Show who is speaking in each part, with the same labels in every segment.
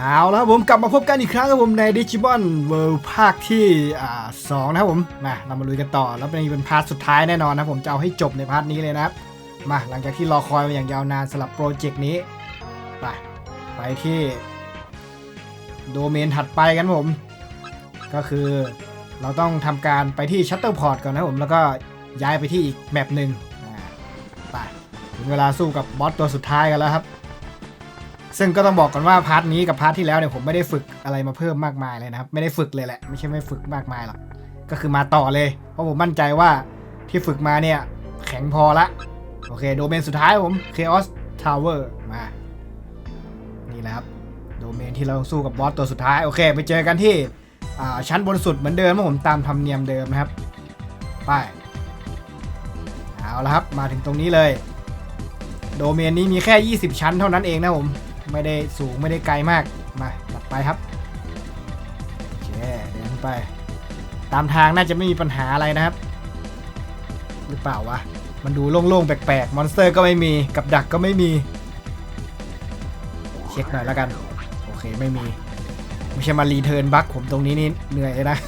Speaker 1: เอาแล้วผมกลับมาพบกันอีกครั้งครับผมในดิจิ m อนเวิลด์ภาคที่สองนะครับผมมาเรามาลุยกันต่อแล้วเป็นเป็นพาร์ทสุดท้ายแน่นอนนะผมจะเอาให้จบในพาร์ทนี้เลยนะครับมาหลังจากที่รอคอยมาอย่างยาวนานสำหรับโปรเจกต์นี้ไปไปที่ โดเมนถัดไปกันผม ก็คือเราต้องทำการไปที่ชัตเตอร์พอร์ตก่อนนะผมแล้วก็ย้ายไปที่อีกแมปหนึ่งไปถึงเวลาสู้กับบอสตัวสุดท้ายกันแล้วครับ ซึ่งก็ต้องบอกก่อนว่าพาร์ทนี้กับพาร์ทที่แล้วเนี่ยผมไม่ได้ฝึกอะไรมาเพิ่มมากมายเลยนะครับ ไม่ได้ฝึกเลยแหละ ไม่ใช่ไม่ฝึกมากมายหรอก ก็คือมาต่อเลย เพราะผมมั่นใจว่าที่ฝึกมาเนี่ย แข็งพอละ โอเค โดเมนสุดท้ายผม Chaos Tower มา นี่แหละครับ โดเมนที่เราต้องสู้กับบอสตัวสุดท้าย โอเค ไปเจอกันที่ชั้นบนสุดเหมือนเดิมครับผมตามธรรมเนียมเดิมนะครับ ไป เอาละครับ มาถึงตรงนี้เลย โดเมนนี้มีแค่ 20 ชั้นเท่านั้นเองนะผม ไม่ได้สูงไม่ได้ไกลมาก มาตัดไปครับโอเคเดินไป ตามทางน่าจะไม่มีปัญหาอะไรนะครับ หรือเปล่าวะ มันดูโล่งๆ แปลกๆ มอนสเตอร์ก็ไม่มี กับดักก็ไม่มี เช็คหน่อยแล้วกัน โอเคไม่มี ไม่ใช่มารีเทิร์นบั๊กผมตรงนี้นี่เหนื่อยนะ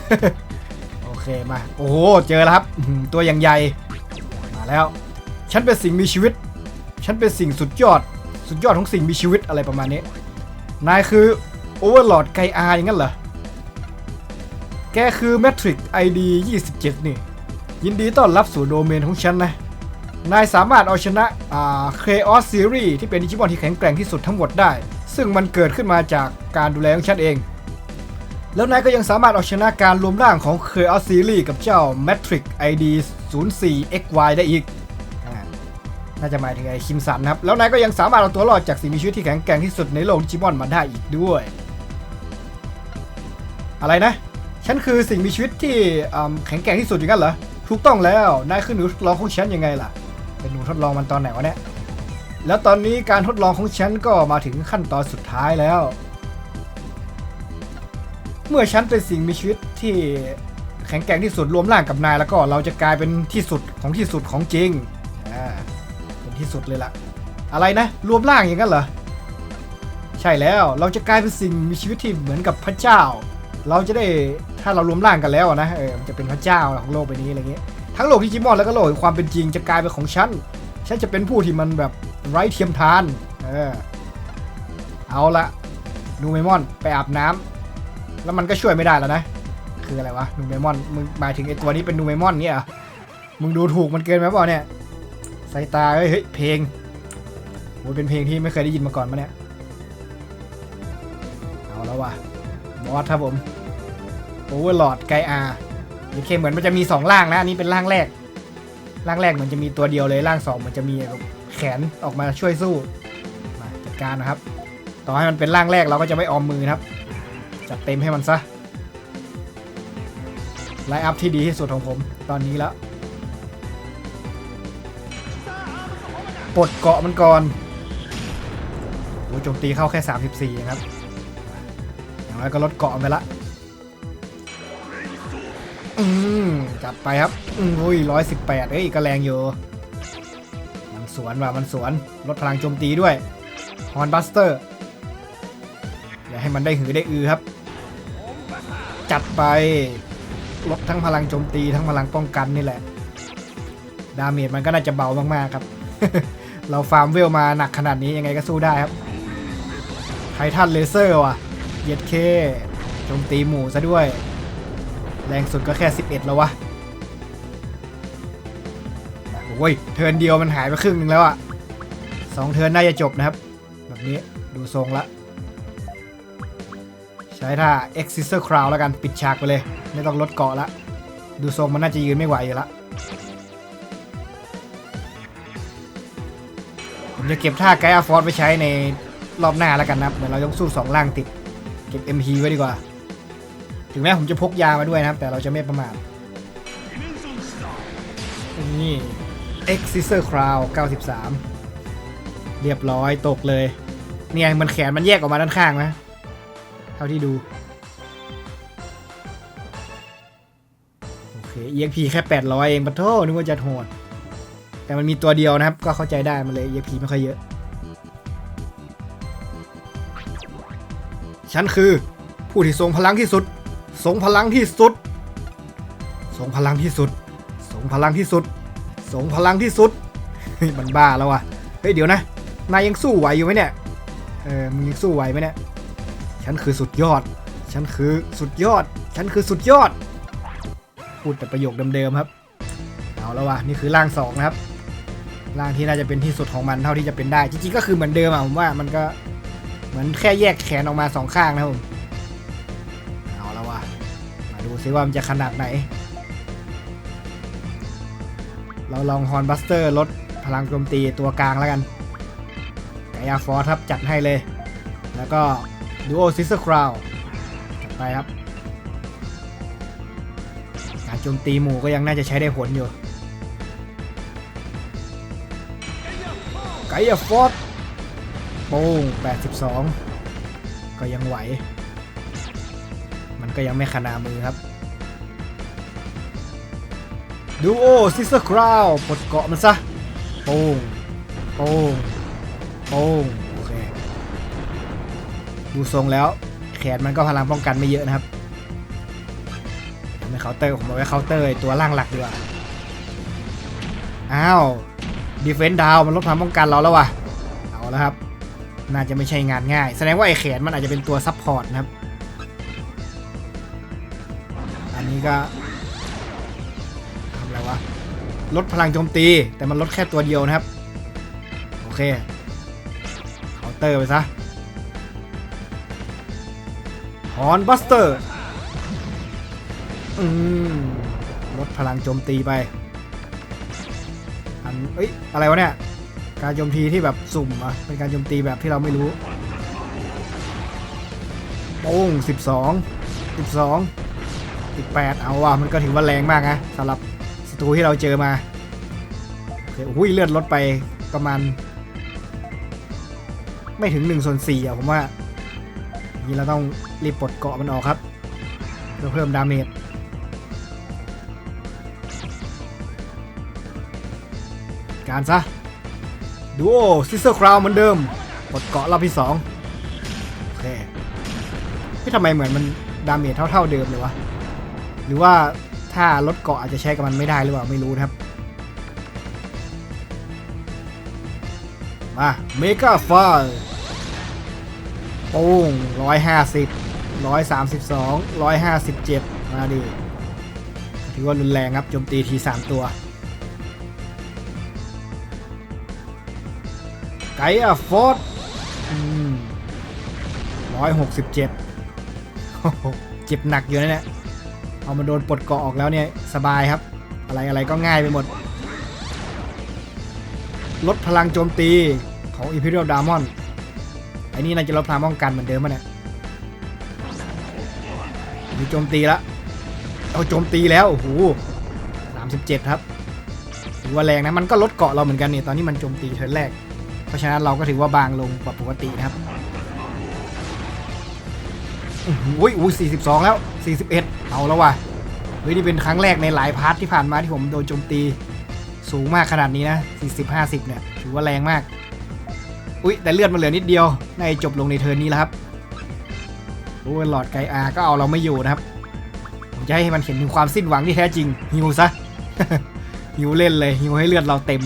Speaker 1: โอเคมา โอ้โห เจอแล้วครับ ตัวอย่างใหญ่ มาแล้ว ฉันเป็นสิ่งมีชีวิต ฉันเป็นสิ่งสุดยอด สุดยอดของสิ่งมีชีวิตอะไรประมาณนี้ นายคือโอเวอร์ลอดไกอาอย่างนั้นเหรอ แกคือแมทริก ID 27 นี่ ยินดีต้อนรับสู่โดเมนของฉันนะ นายสามารถเอาชนะอ่า Chaos Series ที่เป็นดิจิมอนที่แข็งแกร่งที่สุดทั้งหมดได้ ซึ่งมันเกิดขึ้นมาจากการดูแลของฉันเอง แล้วนายก็ยังสามารถเอาชนะการรวมร่างของ Chaos Series กับเจ้า Matrix ID 04XY ได้อีก น่าจะหมายถึงไอ้คิมสันครับ แล้วนายก็ยังสามารถเอาตัวรอดจากสิ่งมีชีวิตที่แข็งแกร่งที่สุดในโลกดิจิมอนมาได้อีกด้วย อะไรนะ ฉันคือสิ่งมีชีวิตที่แข็งแกร่งที่สุดอย่างนั้นเหรอ ถูกต้องแล้ว นายคือหนูทดลองของฉันยังไงล่ะ เป็นหนูทดลองมันตอนไหนวะเนี่ย แล้วตอนนี้การทดลองของฉันก็มาถึงขั้นตอนสุดท้ายแล้ว เมื่อฉันเป็นสิ่งมีชีวิตที่แข็งแกร่งที่สุดรวมร่างกับนายแล้วก็เราจะกลายเป็นที่สุดของที่สุดของจริงอ่า ที่สุดเลยล่ะ อะไรนะ รวมร่างอย่างนั้นเหรอ ใช่แล้วเราจะกลายเป็นสิ่งมีชีวิตที่เหมือนกับพระเจ้า เราจะได้ถ้าเรารวมร่างกันแล้วนะเออมันจะเป็นพระเจ้าของโลกใบนี้อะไรเงี้ยทั้งโลกดิจิมอนแล้วก็โลกความเป็นจริงจะกลายเป็นของฉันฉันจะเป็นผู้ที่มันแบบไร้เทียมทานเออเอาละนูเมมอนไปอาบน้ำแล้วมันก็ช่วยไม่ได้แล้วนะ คืออะไรวะนูเมมอนมึงหมายถึงไอตัวนี้เป็นนูเมมอนเนี่ยมึงดูถูกมันเกินไหมเปล่าเนี่ย สายตาเฮ้ยเฮ้ยเพลงโอ้เป็นเพลงที่ไม่เคยได้ยินมาก่อนมาเนี่ยเอาแล้ววะบอสครับผมโอเวอร์ลอดไกอาโอเคเหมือนมันจะมี2ร่างนะอันนี้เป็นร่างแรกร่างแรกเหมือนจะมีตัวเดียวเลยร่างสองมันจะมีแขนออกมาช่วยสู้มาจัดการนะครับ ต่อให้มันเป็นร่างแรกเราก็จะไม่ออมมือครับจัดเต็มให้มันซะไลน์อัพที่ดีที่สุดของผมตอนนี้แล้ว ปลดเกาะมันก่อนโอ้โจมตีเข้าแค่ 34นะครับ อย่างไรก็ลดเกาะไปละอืมจัดไปครับอุ้ยร้อยสิบแปดเอ้ยก็แรงอยู่ มันสวนว่ะมันสวน ลดพลังโจมตีด้วย ฮอนบัสเตอร์ อย่าให้มันได้หือได้อือครับ จัดไป ลดทั้งพลังโจมตีทั้งพลังป้องกันนี่แหละ ดาเมจมันก็น่าจะเบามากๆครับ เราฟาร์มเวลมาหนักขนาดนี้ยังไงก็สู้ได้ครับไททันเลเซอร์ว่ะเย็ดเคโจมตีหมู่ซะด้วย แรงสุดก็แค่ 11 แล้ววะโอ้ยเทินเดียวมันหายไปครึ่งหนึงแล้วอะสองเทินน่าจะจบนะครับ แบบนี้ดูทรงละ ใช้ท่า e x i s o r Crown แล้วกันปิดฉากไปเลย ไม่ต้องลดเกาะละ ดูทรงมันน่าจะยืนไม่ไหวอยู่ละ จะเก็บท่าไกด์อาฟอร์ดไปใช้ในรอบหน้าแล้วกันนะครับเหมือนเราต้องสู้สองล่างติด เก็บ MP ไว้ดีกว่า ถึงแม้ผมจะพกยามาด้วยนะครับ แต่เราจะไม่ประมาทนี่ X Scissor Crown 93 เรียบร้อยตกเลย เนี่ยมันแขนมันแยกออกมาด้านข้างนะเท่าที่ดู โอเค EXP แค่ 800 เองปะโทนึกว่าจะโหด แต่มันมีตัวเดียวนะครับ ก็เข้าใจได้มันเลย EXP ไม่ค่อยเยอะ ฉันคือผู้ที่ทรงพลังที่สุด ทรงพลังที่สุด ทรงพลังที่สุด ทรงพลังที่สุด ทรงพลังที่สุด มันบ้าแล้ววะเฮ้ยเดี๋ยวนะ นายยังสู้ไหวอยู่ไหมเนี่ย เออ มึงยังสู้ไหวไหมเนี่ย ฉันคือสุดยอด ฉันคือสุดยอด ฉันคือสุดยอด พูดแต่ประโยคเดิมๆครับ เอาแล้ววะนี่คือร่างสองนะครับ ร่างที่น่าจะเป็นที่สุดของมันเท่าที่จะเป็นได้ จริงๆก็คือเหมือนเดิมอะผมว่ามันก็เหมือนแค่แยกแขนออกมาสองข้างนะผมเอาแล้ววะมาดูซิว่ามันจะขนาดไหน เราลองฮอนบัสเตอร์ลดพลังโจมตีตัวกลางแล้วกันไกอาฟอร์ครับจัดให้เลย แล้วก็ดูโอซิสเตอร์คราวจัดไปครับ การโจมตีหมู่ก็ยังน่าจะใช้ได้ผลอยู่ ไกอฟอร์โป้ง82 ก็ยังไหว มันก็ยังไม่ขนามือครับดูโอซิสเตอร์คราวปลดเกาะมันซะโป้งโป้งโป้งโอเคดูทรงแล้ว แขนมันก็พลังป้องกันไม่เยอะนะครับไม่เคาน์เตอร์ผมเอาไว้เคาน์เตอร์ตัวล่างหลักดีกว่าอ้าว ดีเฟนต์ดาวมันลดพลังป้องกันเราแล้วว่ะเอาแล้วครับ น่าจะไม่ใช่งานง่าย แสดงว่าไอ้แขนมันอาจจะเป็นตัวซับพอร์ตนะครับ อันนี้ก็ทำอะไรวะ ลดพลังโจมตี แต่มันลดแค่ตัวเดียวนะครับ โอเคเคาน์เตอร์ไปซะฮอนบัสเตอร์ อืม ลดพลังโจมตีไป เอ้ย อะไรวะเนี่ย การโจมตีที่แบบสุ่มอะเป็นการโจมตีแบบที่เราไม่รู้โป้งสิบสองสิบสองสิบแปดเอาว่ะมันก็ถือว่าแรงมากนะสำหรับศัตรูที่เราเจอมาโอเคอุ้ยเลือดลดไปประมาณ ไม่ถึง1ส่วน4อะผมว่านี้เราต้องรีบปลดเกาะมันออกครับเพื่อเพิ่มดาเมจ การซะดูโอซิสเตอร์คราวเหมือนเดิมปลดเกาะรอบที่2โอเคที่ทำไมเหมือนมันดาเมจเท่าๆเดิมเลยวะ หรือว่าถ้าลดเกาะอาจจะใช้กับมันไม่ได้หรือเปล่าไม่รู้นะครับ มาเมกาฟาโป้งร้อยห้าสิบร้อยสามสิบสองร้อยห้าสิบเจ็ดมาดิถือว่ารุนแรงครับโจมตีทีสามตัว ไกอะฟอร์ดร้อยหกสิบเจ็ดเจ็บหนักอยู่นะเนี่ยเอามาโดนปลดเกาะออกแล้วเนี่ย สบายครับ อะไรอะไรก็ง่ายไปหมด ลดพลังโจมตีของ Imperial Diamond ไอ้นี่น่าจะลดพลังป้องกันเหมือนเดิมมั้ยเนี่ยมีโจมตีแล้วเอาโจมตีแล้วโอ้โหสามสิบเจ็ดครับถือว่าแรงนะ มันก็ลดเกาะเราเหมือนกันนี่ตอนนี้มันโจมตีเทิร์นแรก เพราะฉะนั้นเราก็ถือว่าบางลงกว่าปกตินะครับอุ้ยอุ้ยสี่สิบสองแล้วสี่สิบเอ็ดเอาแล้วว่ะเฮ้ยนี่เป็นครั้งแรกในหลายพาร์ทที่ผ่านมาที่ผมโดนโจมตีสูงมากขนาดนี้นะ40 50เนี่ยถือว่าแรงมาก อุ๊ยแต่เลือดมันเหลือนิดเดียวในจบลงในเทิร์นนี้แล้วครับโอ้ยหลอดไกอาก็เอาเราไม่อยู่นะครับ ผมจะให้มันเห็นถึงความสิ้นหวังที่แท้จริงฮิวซะฮิวเล่นเลยฮิวให้เลือดเราเต็ม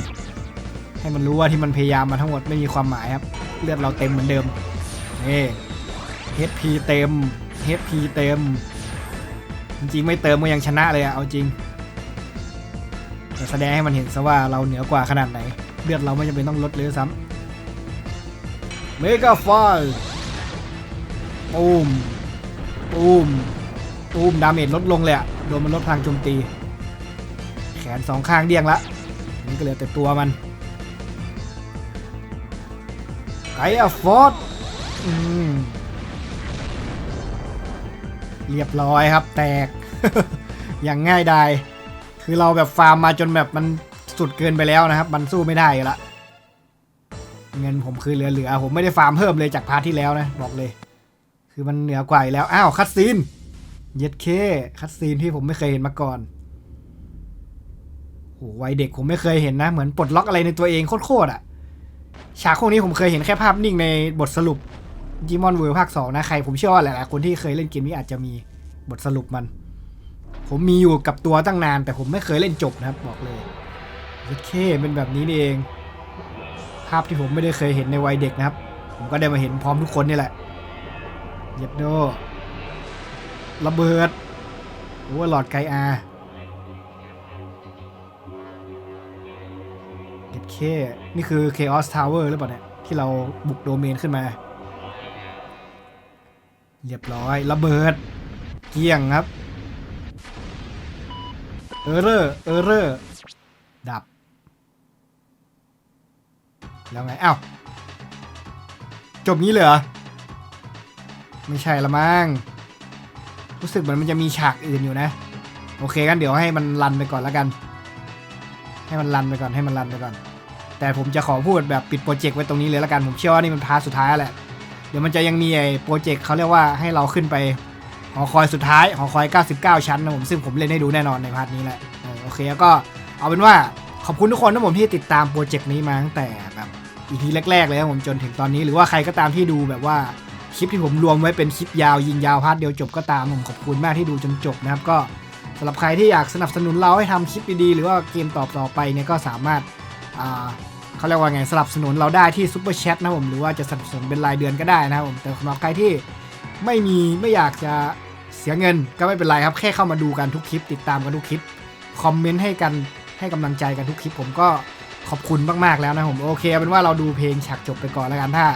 Speaker 1: ให้มันรู้ว่าที่มันพยายามมาทั้งหมดไม่มีความหมายครับ เลือดเราเต็มเหมือนเดิมนี่ HP เต็ม HP เต็ม จริงๆไม่เติมก็ยังชนะเลยอะเอาจริงแต่แสดงให้มันเห็นซะว่าเราเหนือกว่าขนาดไหน เลือดเราไม่จำเป็นต้องลดเลยซ้ำเมกาฟาปูมปูมปูมดาเมจลดลงเลยอะโดนมันลดพลังโจมตี แขนสองข้างเดี้ยงละนี่ก็เหลือแต่ตัวมัน ไกอะฟอร์ดอืมเรียบร้อยครับ แตก อย่างง่ายดายคือเราแบบฟาร์มมาจนแบบมันสุดเกินไปแล้วนะครับ มันสู้ไม่ได้ละเงินผมคือเหลือๆผมไม่ได้ฟาร์มเพิ่มเลยจากพาร์ทที่แล้วนะ บอกเลย คือมันเหนือกว่าแล้ว อ้าว คัตซีน เย็ดเค คัตซีนที่ผมไม่เคยเห็นมาก่อนโหวัยเด็กผมไม่เคยเห็นนะ เหมือนปลดล็อกอะไรในตัวเองโคตรๆอะ ฉากพวกนี้ผมเคยเห็นแค่ภาพนิ่งในบทสรุปจิมอนเวิร์ภาค 2 นะใคร ผมเชื่อว่าหลายๆคนที่เคยเล่นเกมนี้อาจจะมีบทสรุปมัน ผมมีอยู่กับตัวตั้งนาน แต่ผมไม่เคยเล่นจบนะครับ บอกเลยโอเคเป็นแบบนี้นี่เอง ภาพที่ผมไม่ได้เคยเห็นในวัยเด็กนะครับ ผมก็ได้มาเห็นพร้อมทุกคนนี่แหละเย็ดโดระเบิดโอ้หลอดไกอา เค นี่คือ Chaos Tower หรือเปล่าเนี่ย ที่เราบุกโดเมนขึ้นมา เรียบร้อยระเบิด เกลี้ยงครับเออร์เรอร์เออร์เรอร์ดับ แล้วไงอ้าวจบงี้เลยเหรอ ไม่ใช่ละมั้งรู้สึกเหมือนมันจะมีฉากอื่นอยู่นะ โอเคกันเดี๋ยวให้มันรันไปก่อนแล้วกัน ให้มันรันไปก่อนให้มันรันไปก่อน แต่ผมจะขอพูดแบบปิดโปรเจกต์ไว้ตรงนี้เลยล้วกัน ผมเชื่อว่านี่มันพาร์ทสุดท้ายแล้วแหละ เดี๋ยวมันจะยังมีไอ้โปรเจกต์เขาเรียกว่าให้เราขึ้นไปหอคอยสุดท้ายหอคอย 99 ชั้นนะผมซึ่งผมเล่นให้ดูแน่นอนในพาร์ทนี้แหละโอเคแล้วก็เอาเป็นว่าขอบคุณทุกคนนะผมที่ติดตามโปรเจกต์นี้มาตั้งแต่แบบอีพีแรกๆเลยนะผมจนถึงตอนนี้หรือว่าใครก็ตามที่ดูแบบว่าคลิปที่ผมรวมไว้เป็นคลิปยาวยิงยาวพาร์ทเดียวจบก็ตามผมขอบคุณมากที่ดูจนจบนะครับก็สำหรับใครที่อยากสนับสนุนเราให้ทำคลิปดีๆหรือว่าเกมต่อไปเนี่ยก็สามารถ เขาเรียกว่าไงสนับสนุนเราได้ที่ซุปเปอร์แชทนะผมหรือว่าจะสนับสนุนเป็นรายเดือนก็ได้นะครับผมแต่สำหรับใครที่ไม่มีไม่อยากจะเสียเงินก็ไม่เป็นไรครับแค่เข้ามาดูกันทุกคลิป ติดตามกันทุกคลิปคอมเมนต์ให้กันให้กำลังใจกันทุกคลิป ผมก็ขอบคุณมากๆแล้วนะผมโอเคเป็นว่าเราดูเพลงฉากจบไปก่อนแล้วกันถ้า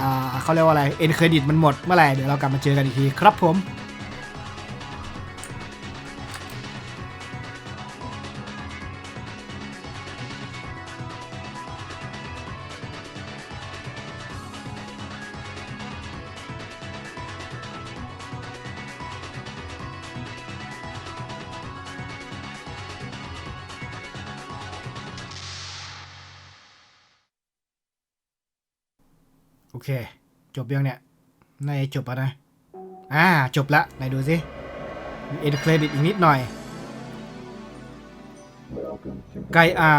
Speaker 1: อ่าเขาเรียกว่าอะไรเอ็นเครดิตมันหมดเมื่อไหร่เดี๋ยวเรากลับมาเจอกันอีกทีครับผม เค จบยังเนี่ยในจบแล้วนะ อ่า จบละไหนดูสิมีเอ็นเครดิตอีกนิดหน่อยไกอา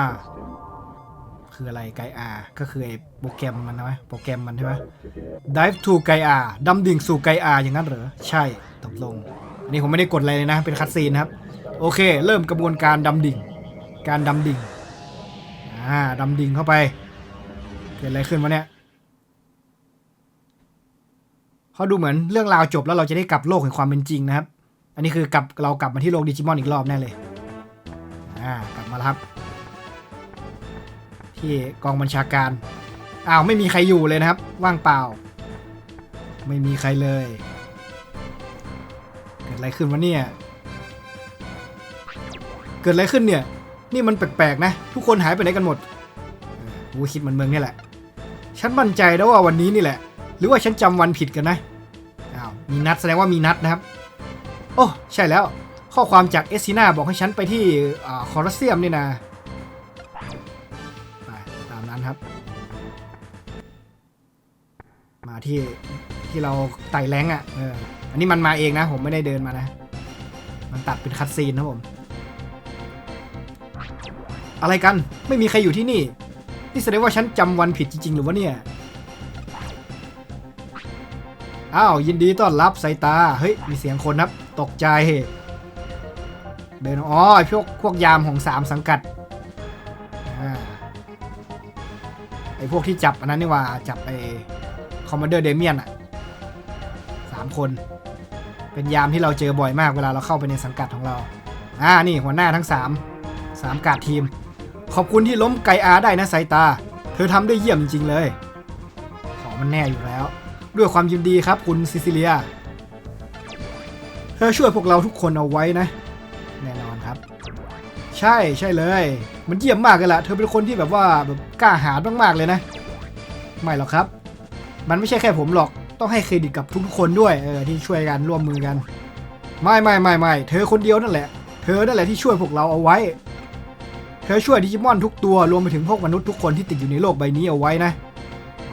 Speaker 1: คืออะไรไกอาก็คือไอ้โปรแกรมมันนะไหมโปรแกรมมันใช่ไหม Dive to ไกอาดำดิ่งสู่ไกอาอย่างนั้นเหรอ ใช่ตกลง อันนี้ผมไม่ได้กดอะไรเลยนะ เป็นคัดซีนนะครับ โอเค เริ่มกระบวนการดำดิ่ง การดำดิ่ง อ่าดำดิ่งเข้าไป เกิดอะไรขึ้นวะเนี่ย เขาดูเหมือนเรื่องราวจบแล้วเราจะได้กลับโลกแห่งความเป็นจริงนะครับ อันนี้คือกลับเรากลับมาที่โลกดิจิมอนอีกรอบแน่เลย อ่ากลับมาแล้วครับ ที่กองบัญชาการ อ้าวไม่มีใครอยู่เลยนะครับ ว่างเปล่า ไม่มีใครเลย เกิดอะไรขึ้นวะเนี่ย เกิดอะไรขึ้นเนี่ย นี่มันแปลกๆนะ ทุกคนหายไปไหนกันหมดกูคิดเหมือนเมืองนี่แหละ ฉันมั่นใจแล้วว่าวันนี้นี่แหละ หรือว่าฉันจำวันผิดกันนะอ้าวมีนัดแสดงว่ามีนัดนะครับ โอ้ ใช่แล้ว ข้อความจากเอสซิน่าบอกให้ฉันไปที่คอรัสเซียมนี่นะไปตามนั้นครับ มาที่ที่เราไต่แรงอะ่ะเอออันนี้มันมาเองนะ ผมไม่ได้เดินมานะ มันตัดเป็นคัดซีนนะผม อะไรกัน ไม่มีใครอยู่ที่นี่ นี่แสดงว่าฉันจำวันผิดจริงๆ หรือวะเนี่ย อ้าวยินดีต้อนรับสายตา เฮ้ย มีเสียงคนครับตกใจ เดินอ๋อพวกพวกยามของสามสังกัดอไอพวกที่จับอันนั้นนี่ว่าจับไอคอมมานเดอร์เดเมียนอะสามคน เป็นยามที่เราเจอบ่อยมากเวลาเราเข้าไปในสังกัดของเรา อ่านี่หัวหน้าทั้งสามสามกาดทีม ขอบคุณที่ล้มไกอาได้นะสายตา เธอทำได้เยี่ยมจริงๆเลย ของมันแน่อยู่แล้ว ด้วยความยินดีครับคุณซิซิเลีย เธอช่วยพวกเราทุกคนเอาไว้นะ แน่นอนครับ ใช่ใช่เลย มันเยี่ยมมากเลยล่ะ เธอเป็นคนที่แบบว่าแบบกล้าหาญมากๆเลยนะ ไม่หรอกครับ มันไม่ใช่แค่ผมหรอกต้องให้เครดิตกับทุกๆคนด้วยเออที่ช่วยกันร่วมมือกัน ไม่ไม่ไม่ไม่เธอคนเดียวนั่นแหละ เธอนั่นแหละที่ช่วยพวกเราเอาไว้ เธอช่วยดิจิมอนทุกตัวรวมไปถึงพวกมนุษย์ทุกคนที่ติดอยู่ในโลกใบนี้เอาไว้นะ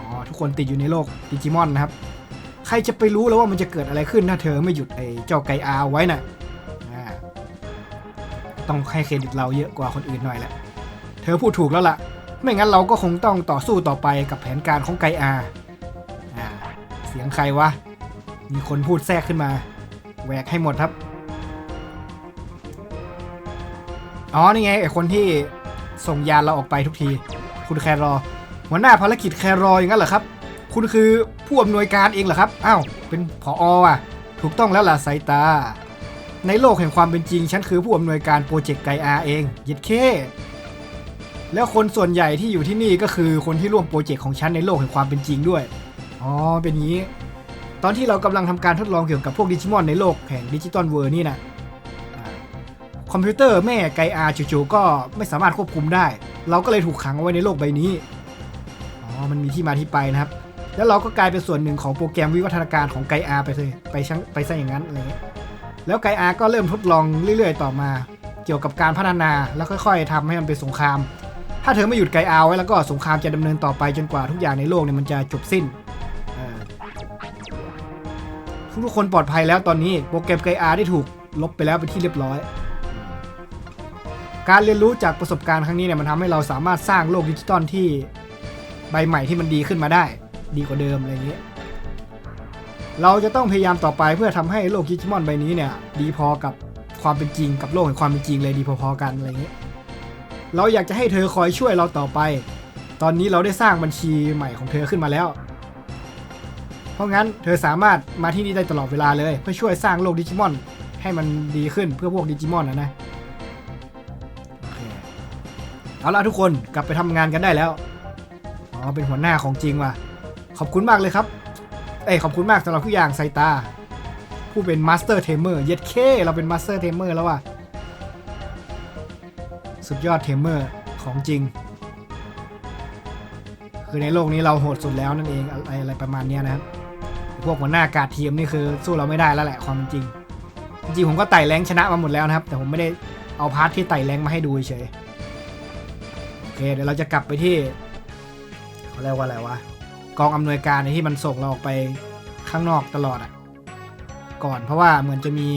Speaker 1: อ๋อทุกคนติดอยู่ในโลกดิจิมอนนะครับ ใครจะไปรู้แล้วว่ามันจะเกิดอะไรขึ้นถ้าเธอไม่หยุดไอ้เจ้าไกอาไว้น่ะอ่าต้องให้เครดิตเราเยอะกว่าคนอื่นหน่อยแหละ เธอพูดถูกแล้วล่ะ ไม่งั้นเราก็คงต้องต่อสู้ต่อไปกับแผนการของไกอาอ่า เสียงใครวะ มีคนพูดแทรกขึ้นมา แหวกให้หมดครับ อ๋อ นี่ไงไอคนที่ส่งยานเราออกไปทุกที คุณแครอ หัวหน้าภารกิจแครออย่างนั้นเหรอครับ คุณคือผู้อำนวยการเองเหรอครับ อ้าว เป็นผออะ ถูกต้องแล้วล่ะไซตา ในโลกแห่งความเป็นจริง ฉันคือผู้อำนวยการโปรเจกต์ไกอาเองเย็ดเค แล้วคนส่วนใหญ่ที่อยู่ที่นี่ก็คือคนที่ร่วมโปรเจกต์ของฉันในโลกแห่งความเป็นจริงด้วย อ๋อ เป็นงี้ ตอนที่เรากำลังทำการทดลองเกี่ยวกับพวกดิจิมอนในโลกแห่งดิจิตอลเวิร์นี่นะคอมพิวเตอร์แม่ไกอาจู่ๆก็ไม่สามารถควบคุมได้ เราก็เลยถูกขังเอาไว้ในโลกใบนี้ อ๋อมันมีที่มาที่ไปนะครับ แล้วเราก็กลายเป็นส่วนหนึ่งของโปรแกรมวิวัฒนาการของไกอาไปเลยไปช่างไปซะอย่างนั้นอะไรเงี้ยแล้วไกอาก็เริ่มทดลองเรื่อยๆ ต่อมา เกี่ยวกับการพัฒนาแล้วค่อยๆทำให้มันเป็นสงคราม ถ้าเธอไม่หยุดไกอาไว้แล้วก็สงครามจะดำเนินต่อไปจนกว่าทุกอย่างในโลกเนี่ยมันจะจบสิ้นทุกคนปลอดภัยแล้วตอนนี้โปรแกรมไกอาได้ถูกลบไปแล้วเป็นที่เรียบร้อย การเรียนรู้จากประสบการณ์ครั้งนี้เนี่ยมันทำให้เราสามารถสร้างโลกดิจิตอลที่ ใบใหม่ที่มันดีขึ้นมาได้ ดีกว่าเดิมอะไรอย่างเงี้ยเราจะต้องพยายามต่อไปเพื่อทำให้โลกดิจิมอนใบนี้เนี่ย ดีพอกับความเป็นจริงกับโลกแห่งความเป็นจริงเลยดีพอๆกันอะไรเงี้ยเราอยากจะให้เธอคอยช่วยเราต่อไป ตอนนี้เราได้สร้างบัญชีใหม่ของเธอขึ้นมาแล้ว เพราะงั้นเธอสามารถมาที่นี่ได้ตลอดเวลาเลย เพื่อช่วยสร้างโลกดิจิมอน ให้มันดีขึ้นเพื่อพวกดิจิมอนนะนะเคเอาละทุกคนกลับไปทำงานกันได้แล้ว อ๋อเป็นหัวหน้าของจริงว่ะ ขอบคุณมากเลยครับ เอ้ยขอบคุณมากสำหรับทุกอย่างไซตา ผู้เป็นมาสเตอร์เทมเมอร์เย็ดเคเราเป็นมาสเตอร์เทมเมอร์แล้วว่ะ สุดยอดเทมเมอร์ของจริง คือในโลกนี้เราโหดสุดแล้วนั่นเองอะไรอะไรประมาณนี้นะครับ พวกหัวหน้ากาดทีมนี่คือสู้เราไม่ได้แล้วแหละความจริง จริงผมก็ไต่แรงชนะมาหมดแล้วนะครับ แต่ผมไม่ได้เอาพาร์ทที่ไต่แรงมาให้ดูเฉยโอเคเดี๋ยวเราจะกลับไปที่ เขาเรียกว่าอะไรวะกองอำนวยการในที่มันส่งเราออกไปข้างนอกตลอดอะก่อนเพราะว่าเหมือนจะมี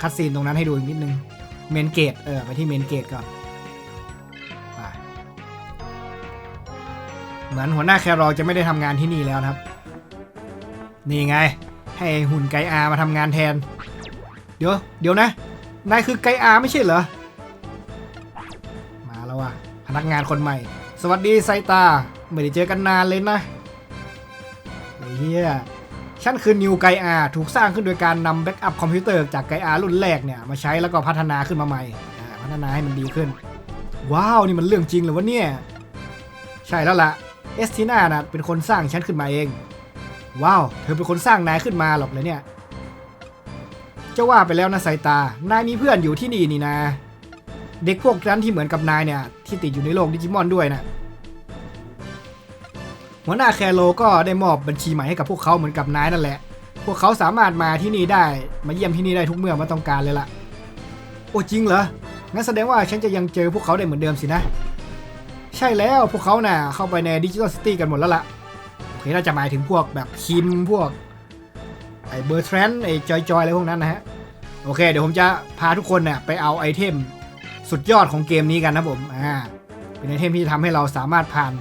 Speaker 1: คัดซีนตรงนั้นให้ดูอีกนิดนึงเมนเกตเออไปที่เมนเกตก่อนเหมือนหัวหน้าแครอจะไม่ได้ทำงานที่นี่แล้วนะครับ นี่ไง ให้หุ่นไกอามาทำงานแทน เดี๋ยวเดี๋ยวนะนายคือไกอาไม่ใช่เหรอ มาแล้วว่ะพนักงานคนใหม่ สวัสดีไซตา ไม่ได้เจอกันนานเลยนะเฮียฉันคือนิวไกอาถูกสร้างขึ้นโดยการนำแบ็กอัพคอมพิวเตอร์จากไกอารุ่นแรกเนี่ย มาใช้แล้วก็พัฒนาขึ้นมาใหม่ พัฒนาให้มันดีขึ้น ว้าว นี่มันเรื่องจริงเหรอวะเนี่ย ใช่แล้วล่ะเอสทีน่านะเป็นคนสร้างฉันขึ้นมาเอง ว้าว เธอเป็นคนสร้างนายขึ้นมาหรอกเลยเนี่ยจะว่าไปแล้วนะสายตา นายมีเพื่อนอยู่ที่นี่นี่นะ เด็กพวกนั้นที่เหมือนกับนายเนี่ย ที่ติดอยู่ในโลกดิจิมอนด้วยนะ หัวหน้าแคโรก็ได้มอบบัญชีใหม่ให้กับพวกเขาเหมือนกับนายนั่นแหละ พวกเขาสามารถมาที่นี่ได้ มาเยี่ยมที่นี่ได้ทุกเมื่อมาต้องการเลยล่ะ โอ้จริงเหรอ งั้นแสดงว่าฉันจะยังเจอพวกเขาได้เหมือนเดิมสินะ ใช่แล้วพวกเขาน่ะเข้าไปในดิจิ t a ลซิตี้กันหมดแล้วล่ะโอเคน่าจะหมายถึงพวกแบบคิมพวกไอเบอร์ r ทรนไอจอยจอยอะไรพวกนั้นนะฮะ โอเค เดี๋ยวผมจะพาทุกคนเนี่ยไปเอาไอเทมสุดยอดของเกมนี้กันนะผม อ่า เป็นไอเทมที่จะทำให้เราสามารถผ่าน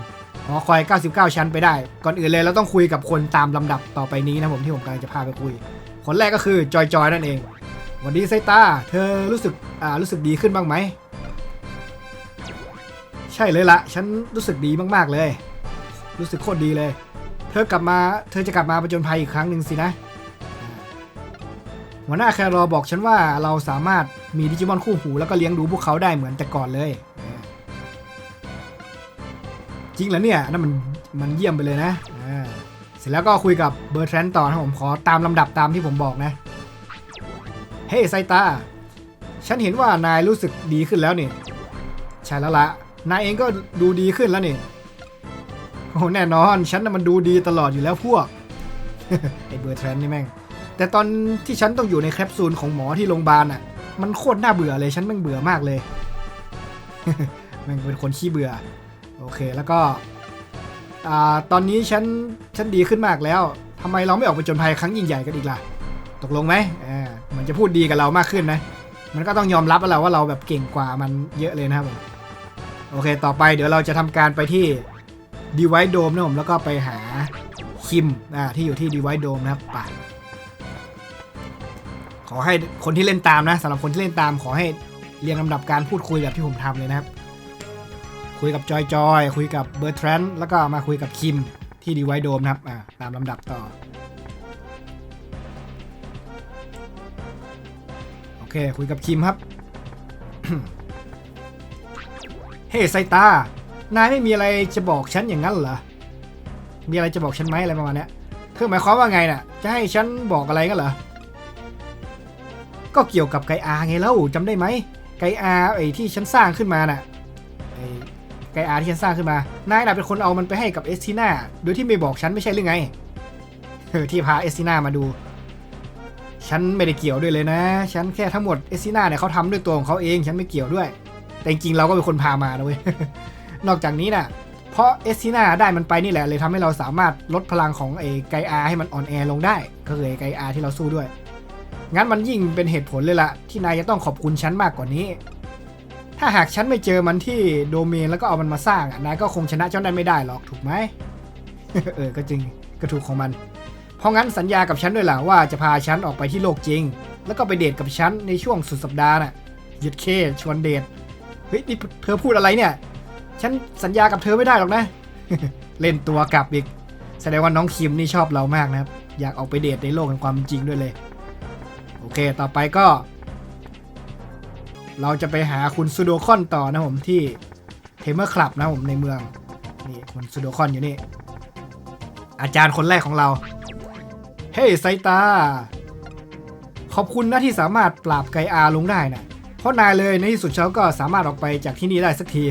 Speaker 1: หอคอย 99 ชั้นไปได้ ก่อนอื่นเลยเราต้องคุยกับคนตามลำดับต่อไปนี้นะผมที่ผมกำลังจะพาไปคุย คนแรกก็คือจอยจอยนั่นเอง วันดีไซตาเธอรู้สึกอ่ารู้สึกดีขึ้นบ้างไหม ใช่เลยละฉันรู้สึกดีมากๆเลย รู้สึกโคตรดีเลย เธอกลับมาเธอจะกลับมาประจนภัยอีกครั้งหนึ่งสินะ หัวหน้าแครอบอกฉันว่าเราสามารถมีดิจิมอนคู่หูแล้วก็เลี้ยงดูพวกเขาได้เหมือนแต่ก่อนเลย จริงเหรอเนี่ยนั่นมันมันเยี่ยมไปเลยนะอ่าเสร็จแล้วก็คุยกับเบอร์ r ทรนต่อนะผมขอตามลำดับตามที่ผมบอกนะ เฮ้ไซตาฉันเห็นว่านายรู้สึกดีขึ้นแล้วนี่ใช่แล้วละนายเองก็ดูดีขึ้นแล้วนี่โอ้แน่นอนฉันน่ะมันดูดีตลอดอยู่แล้วพวกไอ้เบอร์ r ทรนนี่แม่ง แต่ตอนที่ฉันต้องอยู่ในแคปซูลของหมอที่โรงพยาบาลอะ มันโคตรน่าเบื่อเลยฉันแม่งเบื่อมากเลยแม่งเป็นคนขี้เบื่อ โอเคแล้วก็ตอนนี้ฉันฉันดีขึ้นมากแล้วทำไมเราไม่ออกไปจนภัยครั้งยิ่งใหญ่กันอีกล่ะ ตกลงไหมอ่ามันจะพูดดีกับเรามากขึ้นนะ มันก็ต้องยอมรับแล้วว่าเราแบบเก่งกว่ามันเยอะเลยนะครับผมโอเค ต่อไปเดี๋ยวเราจะทำการไปที่ Device Dome นะผมแล้วก็ไปหาคิมอ่าที่อยู่ที่ดีไวโดมนะครับป่าขอให้คนที่เล่นตามนะสำหรับคนที่เล่นตามขอให้เรียงลำดับการพูดคุยแบบที่ผมทำเลยนะครับ คุยกับจอยจอยคุยกับเบอร์ทรนแล้วก็มาคุยกับคิมที่ดีไวโดมนะครับอ่าตามลำดับต่อ โอเค คุยกับคิมครับ เฮ้ไซตา นายไม่มีอะไรจะบอกฉันอย่างนั้นเหรอ มีอะไรจะบอกฉันไหมอะไรประมาณเนี้ยเธอหมายความว่าไงน่ะ จะให้ฉันบอกอะไรกันเหรอ ก็เกี่ยวกับไกอาไงแล้วจำได้ไหมไกอาไอ้ที่ฉันสร้างขึ้นมาน่ะ ไกอาที่ฉันสร้างขึ้นมา นายน่ะเป็นคนเอามันไปให้กับเอสติน่าโดยที่ไม่บอกฉันไม่ใช่หรือไงเออที่พาเอสติน่ามาดู ฉันไม่ได้เกี่ยวด้วยเลยนะ ฉันแค่ทั้งหมดเอสติน่าเนี่ยเขาทำด้วยตัวของเขาเอง ฉันไม่เกี่ยวด้วย แต่จริงเราก็เป็นคนพามานะเว้ย นอกจากนี้น่ะ เพราะเอสติน่าได้มันไปนี่แหละเลยทำให้เราสามารถลดพลังของไอ้ไกอาให้มันอ่อนแอลงได้ ก็คือไอ้ไกอาที่เราสู้ด้วย งั้นมันยิ่งเป็นเหตุผลเลยล่ะที่นายจะต้องขอบคุณฉันมากกว่านี้ ถ้าหากฉันไม่เจอมันที่โดเมนแล้วก็เอามันมาสร้างอะนายก็คงชนะเจ้านั้นไม่ได้หรอกถูกไหม เออก็จริงก็ถูกของมัน เพราะงั้นสัญญากับฉันด้วยล่ะว่าจะพาฉันออกไปที่โลกจริง แล้วก็ไปเดทกับฉันในช่วงสุดสัปดาห์น่ะหยุดเคชวนเดทเฮ้ยนี่เธอพูดอะไรเนี่ย ฉันสัญญากับเธอไม่ได้หรอกนะ เล่นตัวกลับอีก แสดงว่าน้องคิมนี่ชอบเรามากนะครับ อยากออกไปเดทในโลกแห่งความจริงด้วยเลย โอเค ต่อไปก็ เราจะไปหาคุณซูโดคอนต่อนะผมที่เทมเมอร์คลับนะผมในเมือง นี่คุณซูโดคอนอยู่นี่ อาจารย์คนแรกของเรา เฮ้ยไซตา ขอบคุณนะที่สามารถปราบไกอาลงได้นะเพราะนายเลยในที่สุดเขาก็สามารถออกไปจากที่นี่ได้สักที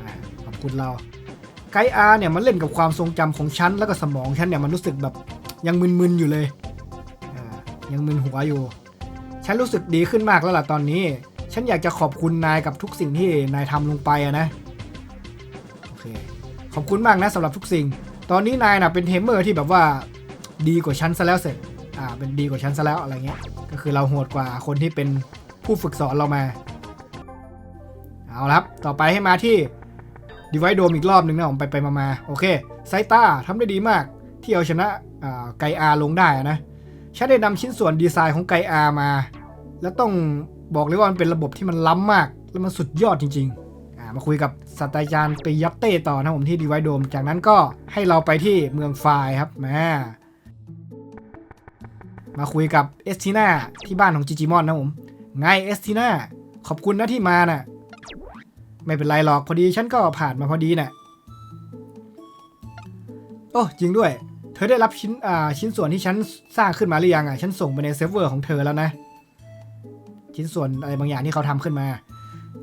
Speaker 1: อขอบคุณเราไกอาเนี่ยมันเล่นกับความทรงจำของฉันแล้วก็สมองฉันเนี่ยมันรู้สึกแบบยังมึนๆอยู่เลยยังมึนหัวอยู่ ฉันรู้สึกดีขึ้นมากแล้วล่ะตอนนี้ ฉันอยากจะขอบคุณนายกับทุกสิ่งที่นายทำลงไปอะนะโอเคขอบคุณมากนะสำหรับทุกสิ่ง ตอนนี้นายน่ะเป็นเทมเมอร์ที่แบบว่าดีกว่าฉันซะแล้วเสร็จอ่าเป็นดีกว่าฉันซะแล้วอะไรเงี้ยก็คือเราโหดกว่าคนที่เป็นผู้ฝึกสอนเรามา เอาละครับ ต่อไปให้มาที่ดีไวโดมอีกรอบหนึ่งนะผมไปไปมามาโอเคไซต้าทำได้ดีมาก ที่เอาชนะอ่าไกอาลงได้นะฉันได้นำชิ้นส่วนดีไซน์ของไกอามา แล้วต้อง บอกเลยว่ามันเป็นระบบที่มันล้ำมาก แล้วมันสุดยอดจริง ๆ อ่ามาคุยกับศาสตราจารย์ปียัตเต้ต่อนะผมที่ดีไวโดม จากนั้นก็ให้เราไปที่เมืองไฟล์ครับมามาคุยกับเอสติน่าที่บ้านของจิจิมอนนะผมไงเอสติน่าขอบคุณนะที่มาน่ะ ไม่เป็นไรหรอกพอดีฉันก็ผ่านมาพอดีน่ะโอ้จริงด้วย เธอได้รับชิ้นอ่าชิ้นส่วนที่ฉันสร้างขึ้นมาหรือยังอะฉันส่งไปในเซิร์ฟเวอร์ของเธอแล้วนะ ชิ้นส่วนอะไรบางอย่างที่เขาทำขึ้นมา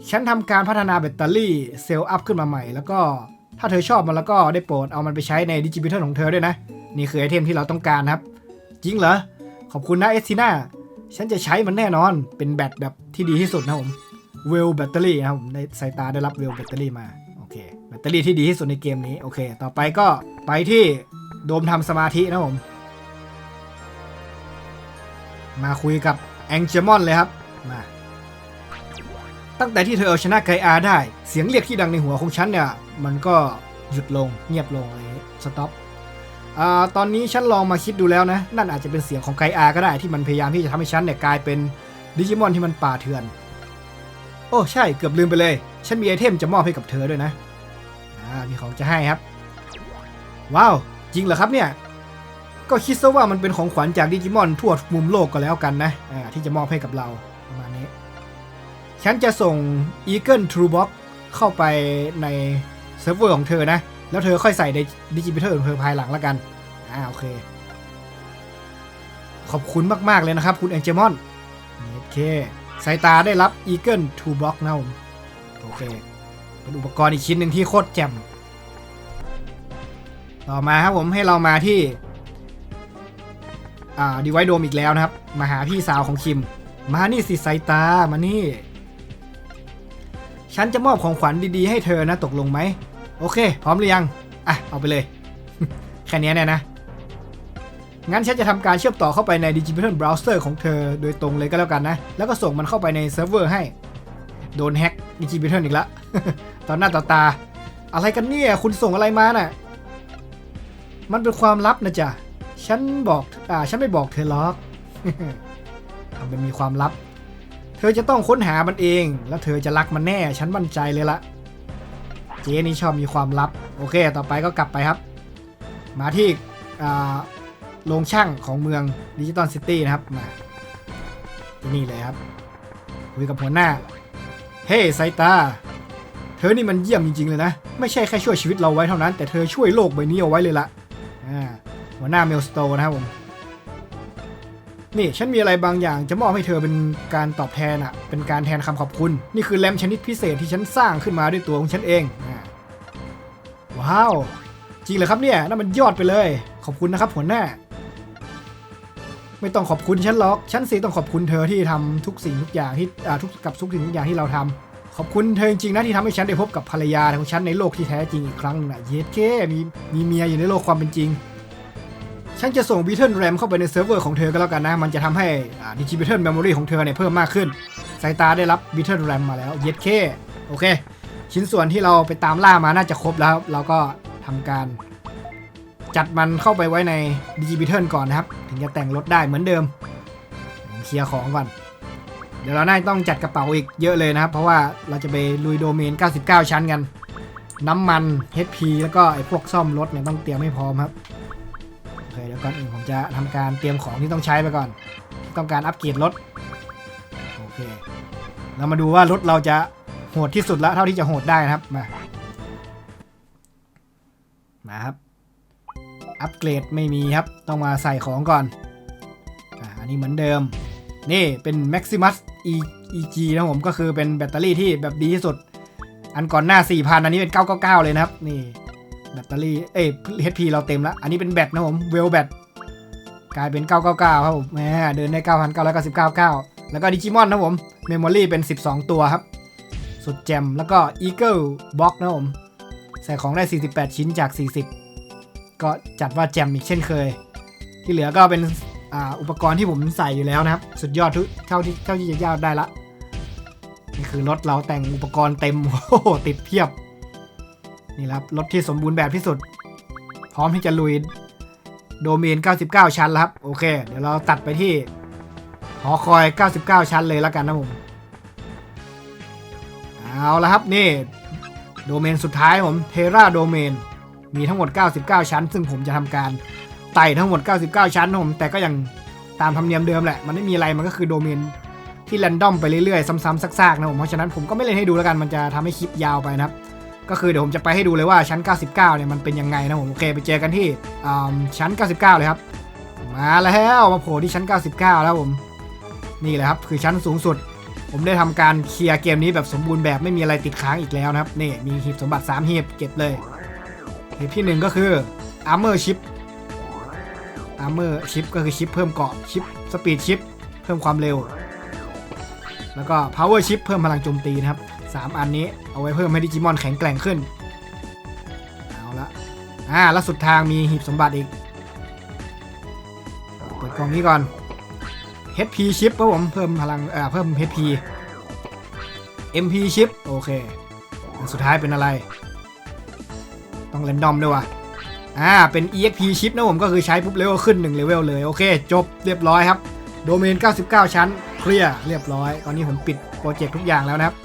Speaker 1: ฉันทำการพัฒนาแบตเตอรี่เซลล์อัพขึ้นมาใหม่ แล้วก็ถ้าเธอชอบมันแล้วก็ได้โปรดเอามันไปใช้ในดิจิบิเทอร์ของเธอด้วยนะ นี่คือไอเทมที่เราต้องการครับ จริงเหรอ ขอบคุณนะเอสติน่าฉันจะใช้มันแน่นอนเป็นแบตแบบที่ดีที่สุดนะผมเวลแบตเตอรี่นะครับผมในสายตาได้รับเวลแบตเตอรี่มาโอเคแบตเตอรี่ที่ดีที่สุดในเกมนี้โอเค ต่อไปก็ไปที่โดมทำสมาธินะผมมาคุยกับแองเจมอนเลยครับ มา ตั้งแต่ที่เธอเอาชนะไกอาได้ เสียงเรียกที่ดังในหัวของฉันเนี่ย มันก็หยุดลงเงียบลงอะไรอย่างงี้สต็อปอ่าตอนนี้ฉันลองมาคิดดูแล้วนะ นั่นอาจจะเป็นเสียงของไกอาก็ได้ที่มันพยายามที่จะทำให้ฉันเนี่ยกลายเป็นดิจิมอนที่มันป่าเถื่อน โอ้ใช่เกือบลืมไปเลย ฉันมีไอเทมจะมอบให้กับเธอด้วยนะอ่ามีของจะให้ครับ ว้าว จริงเหรอครับเนี่ยก็คิดซะว่ามันเป็นของขวัญจากดิจิมอนทั่วมุมโลกก็แล้วกันนะที่จะมอบให้กับเรา ประมาณนี้ ฉันจะส่ง Eagle True Box เข้าไปในเซิร์ฟเวอร์ของเธอนะ แล้วเธอค่อยใส่ในดิจิบิเตอร์ของเธอภายหลังแล้วกัน อ่าโอเค ขอบคุณมาก ๆ เลยนะครับ คุณแองเจมอนโอเคสายตาได้รับ Eagle Two Block นะผมโอเค เป็นอุปกรณ์อีกชิ้นหนึ่งที่โคตรแจ่มต่อมาครับผมให้เรามาที่อ่าดีไวโดมอีกแล้วนะครับ มาหาพี่สาวของคิม มานี่สิสายตามานี่ ฉันจะมอบของขวัญดีๆให้เธอนะตกลงไหม โอเค พร้อมหรือยัง อะ เอาไปเลย แค่นี้เนี่ยนะ งั้นฉันจะทำการเชื่อมต่อเข้าไปใน Digital Browser ของเธอโดยตรงเลยก็แล้วกันนะ แล้วก็ส่งมันเข้าไปในเซิร์ฟเวอร์ให้ โดนแฮ็ก Digital อีกแล้วตอนหน้าต่อตา อะไรกันเนี่ย คุณส่งอะไรมาน่ะ มันเป็นความลับนะจ๊ะ ฉันบอก อ่า ฉันไม่บอกเธอหรอก ทำเป็นมีความลับ เธอจะต้องค้นหามันเอง แล้วเธอจะรักมันแน่ ฉันมั่นใจเลยละเจ๊นี่ชอบมีความลับ โอเค ต่อไปก็กลับไปครับ มาที่โรงช่างของเมืองดิจิตอลซิตี้นะครับ มาที่นี่เลยครับ คุยกับหัวหน้า เฮ้ไซตา เธอนี่มันเยี่ยมจริงๆเลยนะ ไม่ใช่แค่ช่วยชีวิตเราไว้เท่านั้น แต่เธอช่วยโลกใบนี้เอาไว้เลยละอ่าหัวหน้าเมลสโตนะครับผม นี่ฉันมีอะไรบางอย่างจะมอบให้เธอเป็นการตอบแทนอะเป็นการแทนคำขอบคุณ นี่คือแรมชนิดพิเศษที่ฉันสร้างขึ้นมาด้วยตัวของฉันเองอว้าว จริงเหรอครับเนี่ยนั่นมันยอดไปเลย ขอบคุณนะครับหัวหน้า ไม่ต้องขอบคุณฉันหรอก ฉันสิต้องขอบคุณเธอที่ทำทุกสิ่งทุกอย่างที่อ่าทุกกับทุกสิ่งทุกอย่างที่เราทำขอบคุณเธอจริงๆนะที่ทำให้ฉันได้พบกับภรรยาของฉันในโลกที่แท้จริงอีกครั้งนะเยสเคมีมีเมียอยู่ในโลกความเป็นจริง ฉันจะส่งบิทเทิลแรมเข้าไปในเซิร์ฟเวอร์ของเธอก็แล้วกันนะ มันจะทำให้ดิจิบิทเทิลเมมโมรีของเธอเนี่ยเพิ่มมากขึ้น สายตาได้รับบิทเทิลแรมมาแล้วเยสเคโอเค ชิ้นส่วนที่เราไปตามล่ามาน่าจะครบแล้ว เราก็ทำการจัดมันเข้าไปไว้ในดิจิบิทเทิลก่อนนะครับ ถึงจะแต่งรถได้เหมือนเดิมเคลียร์ของก่อน เดี๋ยวเราน่าต้องจัดกระเป๋าอีกเยอะเลยนะครับ เพราะว่าเราจะไปลุยโดเมน 99 ชั้นกัน น้ำมัน HP แล้วก็ไอ้พวกซ่อมรถเนี่ยต้องเตรียมให้พร้อมครับ เคเดี๋ยวก่อนอื่นผมจะทำการเตรียมของที่ต้องใช้ไปก่อน ต้องการอัปเกรดรถ โอเค เรามาดูว่ารถเราจะโหดที่สุดแล้วเท่าที่จะโหดได้นะครับ มา มาครับ อัปเกรดไม่มีครับ ต้องมาใส่ของก่อนอ่าอันนี้เหมือนเดิม นี่เป็น Maximus EG นะผม ก็คือเป็นแบตเตอรี่ที่แบบดีที่สุด อันก่อนหน้า 4,000 อันนี้เป็น 999 เลยนะครับ นี่ แบตเตอรี่ เอ้ย HP เราเต็มแล้ว อันนี้เป็นแบตนะผม เวลแบต กลายเป็น 999 ครับผมแหมเดินได้ 9,999 แล้วก็ดิจิมอนนะผม เมมโมรี่เป็น 12 ตัวครับ สุดแจม แล้วก็ Eagle Box นะผม ใส่ของได้ 48 ชิ้นจาก 40 ก็จัดว่าแจมอีกเช่นเคย ที่เหลือก็เป็นอ,อุปกรณ์ที่ผมใส่อยู่แล้วนะครับ สุดยอดทุกเท่าที่เท่าที่จะยาวได้ละนี่คือรถเราแต่งอุปกรณ์เต็มโอ้โหติดเพียบ นี่ครับรถที่สมบูรณ์แบบที่สุด พร้อมที่จะลุยโดเมน 99 ชั้นแล้วครับ โอเค เดี๋ยวเราตัดไปที่ หอคอย 99 ชั้นเลยแล้วกันนะผม เอาละครับนี่ โดเมนสุดท้ายผมเทราโดเมนมีทั้งหมด 99 ชั้น ซึ่งผมจะทำการไต่ทั้งหมด 99 ชั้นนะผม แต่ก็ยังตามธรรมเนียมเดิมแหละ มันไม่มีอะไร มันก็คือโดเมนที่แรนดอมไปเรื่อยๆ ซ้ำๆซากๆนะผม เพราะฉะนั้นผมก็ไม่เล่นให้ดูแล้วกัน มันจะทำให้คลิปยาวไปนะครับ ก็คือเดี๋ยวผมจะไปให้ดูเลยว่าชั้น 99 เนี่ยมันเป็นยังไงนะผมโอเคไปเจอกันที่ชั้น 99 เลยครับ มาแล้วมาโผล่ที่ชั้น 99 แล้วผม นี่แหละครับคือชั้นสูงสุด ผมได้ทำการเคลียร์เกมนี้แบบสมบูรณ์แบบไม่มีอะไรติดค้างอีกแล้วนะครับนี่มีหีบสมบัติ3หีบเก็บเลยหีบที่หนึ่งก็คือ Armor Chip Armor Chip ก็คือชิปเพิ่มเกาะชิป Speed Chip เพิ่มความเร็ว แล้วก็ Power Chip เพิ่มพลังโจมตีนะครับ 3 อันนี้เอาไว้เพิ่มให้ดิจิมอนแข็งแกร่งขึ้น เอาละอ่าแล้วสุดทางมีหีบสมบัติอีก เปิดกล่องนี้ก่อน HP chip ครับผมเพิ่มพลังเอ่อเพิ่ม HP MP chip โอเคสุดท้ายเป็นอะไร ต้องเรนดอมด้วยวะอ่า เป็น EXP chip นะผมก็คือใช้ปุ๊บเลเวลขึ้น1เลเวลเลย โอเค จบเรียบร้อยครับ โดเมน 99 ชั้น เคลียร์เรียบร้อย ตอนนี้ผมปิดโปรเจกต์ทุกอย่างแล้วนะครับ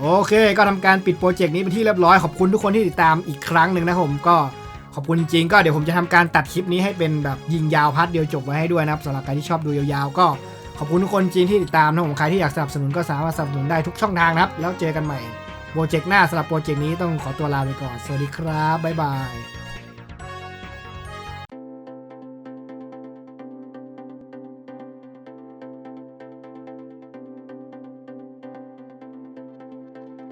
Speaker 1: โอเค ก็ทำการปิดโปรเจกต์นี้เป็นที่เรียบร้อย ขอบคุณทุกคนที่ติดตามอีกครั้งหนึ่งนะผมก็ขอบคุณจริงๆก็เดี๋ยวผมจะทำการตัดคลิปนี้ให้เป็นแบบยิงยาวพัดเดียวจบไว้ให้ด้วยนะครับสำหรับใครที่ชอบดูยาวๆ ก็ขอบคุณทุกคนจริงที่ติดตามนะผมใครที่อยากสนับสนุนก็สามารถสนับสนุนได้ทุกช่องทางนะครับ แล้วเจอกันใหม่โปรเจกต์หน้าสำหรับโปรเจกต์นี้ต้องขอตัวลาไปก่อน สวัสดีครับบ๊ายบาย